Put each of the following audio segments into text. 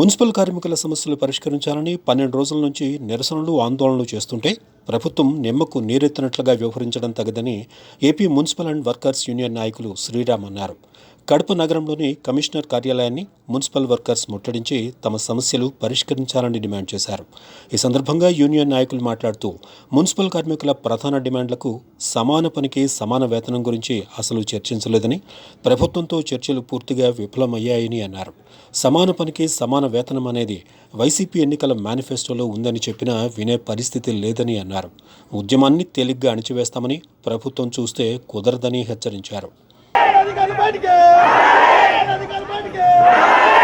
Municipal కార్మికుల సమస్యలు పరిష్కరించాలని పన్నెండు రోజుల నుంచి నిరసనలు ఆందోళనలు చేస్తుంటే ప్రభుత్వం నిమ్మకు నీరెత్తినట్లుగా వ్యవహరించడం తగదని AP municipal and workers union నాయకులు శ్రీరామ్ అన్నారు. కడప నగరంలోని కమిషనర్ కార్యాలయాన్ని మున్సిపల్ వర్కర్స్ ముట్టడించి తమ సమస్యలు పరిష్కరించాలని డిమాండ్ చేశారు. ఈ సందర్భంగా యూనియన్ నాయకులు మాట్లాడుతూ మున్సిపల్ కార్మికుల ప్రధాన డిమాండ్లకు సమాన పనికి సమాన వేతనం గురించి అసలు చర్చించలేదని ప్రభుత్వంతో చర్చలు పూర్తిగా విఫలమయ్యాయని అన్నారు. సమాన పనికి సమాన వేతనం అనేది వైసీపీ ఎన్నికల మేనిఫెస్టోలో ఉందని చెప్పినా వినే పరిస్థితి లేదని అన్నారు. ఉద్యమాన్ని తేలిగ్గా అణిచివేస్తామని ప్రభుత్వం చూస్తే కుదరదని హెచ్చరించారు. అధికారులు బయటికి అధికారులు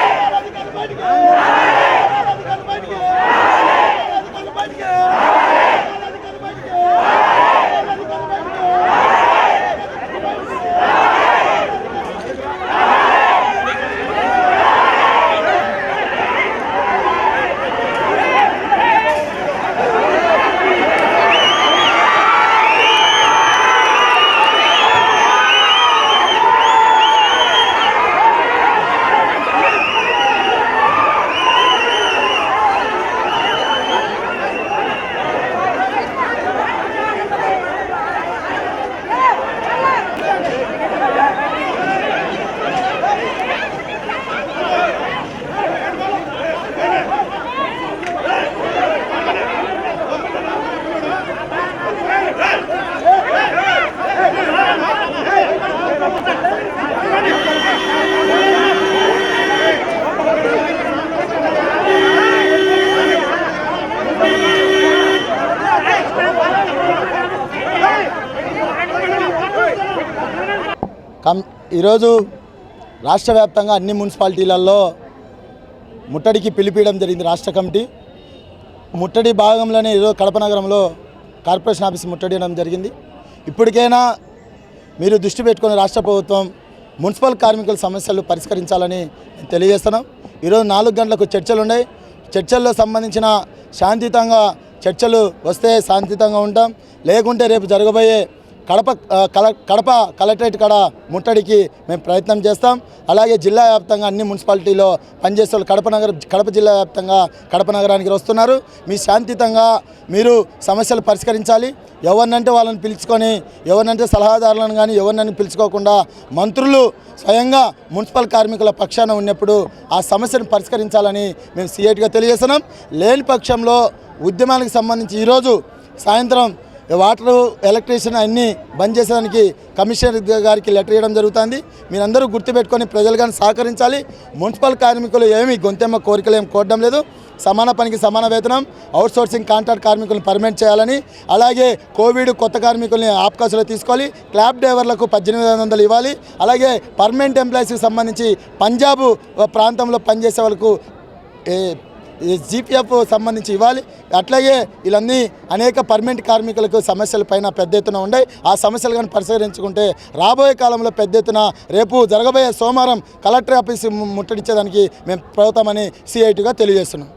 కం ఈరోజు రాష్ట్ర వ్యాప్తంగా అన్ని మున్సిపాలిటీలలో ముట్టడికి పిలిపించడం జరిగింది రాష్ట్ర కమిటీ. ముట్టడి భాగంలోనే ఈరోజు కడప నగరంలో కార్పొరేషన్ ఆఫీస్ ముట్టడియడం జరిగింది. ఇప్పటికైనా మీరు దృష్టి పెట్టుకుని రాష్ట్ర ప్రభుత్వం మున్సిపల్ కార్మికుల సమస్యలు పరిష్కరించాలని తెలియజేస్తున్నాం. ఈరోజు నాలుగు గంటలకు చర్చలు ఉన్నాయి. చర్చల్లో సంబంధించిన శాంతియుతంగా చర్చలు వస్తే శాంతియుతంగా ఉంటాం. లేకుంటే రేపు జరగబోయే కడప కడప కలెక్టరేట్ కాడ ముట్టడికి మేము ప్రయత్నం చేస్తాం. అలాగే జిల్లా వ్యాప్తంగా అన్ని మున్సిపాలిటీలో పనిచేసే వాళ్ళు కడప నగర కడప జిల్లా వ్యాప్తంగా కడప నగరానికి వస్తున్నారు. మీ శాంతియుతంగా మీరు సమస్యలు పరిష్కరించాలి. ఎవరినంటే వాళ్ళని పిలుచుకొని ఎవరినంటే సలహాదారులను కానీ ఎవరినని పిలుచుకోకుండా మంత్రులు స్వయంగా మున్సిపల్ కార్మికుల పక్షాన ఉన్నప్పుడు ఆ సమస్యను పరిష్కరించాలని మేము సీఎట్గా తెలియజేస్తున్నాం. లేని పక్షంలో ఉద్యమానికి సంబంధించి ఈరోజు సాయంత్రం వాటర్ ఎలక్ట్రీషియన్ అన్నీ బంద్ చేసేదానికి కమిషనర్ గారికి లెటర్ ఇవ్వడం జరుగుతుంది. మీరందరూ గుర్తుపెట్టుకొని ప్రజలు కానీ సహకరించాలి. మున్సిపల్ కార్మికులు ఏమి గొంతెమ్మ కోరికలు ఏమి కోరడం లేదు. సమాన పనికి సమాన వేతనం అవుట్సోర్సింగ్ కాంట్రాక్ట్ కార్మికులను పర్మనెంట్ చేయాలని అలాగే కోవిడ్ కొత్త కార్మికుల్ని ఆప్కాసులో తీసుకోవాలి. క్లాబ్ డ్రైవర్లకు పద్దెనిమిది వందలు ఇవ్వాలి. అలాగే పర్మనెంట్ ఎంప్లాయీస్కి సంబంధించి పంజాబ్ ప్రాంతంలో పనిచేసే వాళ్ళకు ఏ జీపీఎఫ్ సంబంధించి ఇవ్వాలి. అట్లాగే వీళ్ళన్నీ అనేక పర్మనెంట్ కార్మికులకు సమస్యల పైన పెద్ద ఎత్తున ఉన్నాయి ఆ సమస్యలు కానీ పరిష్కరించుకుంటే రాబోయే కాలంలో పెద్ద ఎత్తున రేపు జరగబోయే సోమవారం కలెక్టర్ ఆఫీస్ ముట్టడించేదానికి మేము ప్రభుత్వమని సిఐటిగా తెలియజేస్తున్నాం.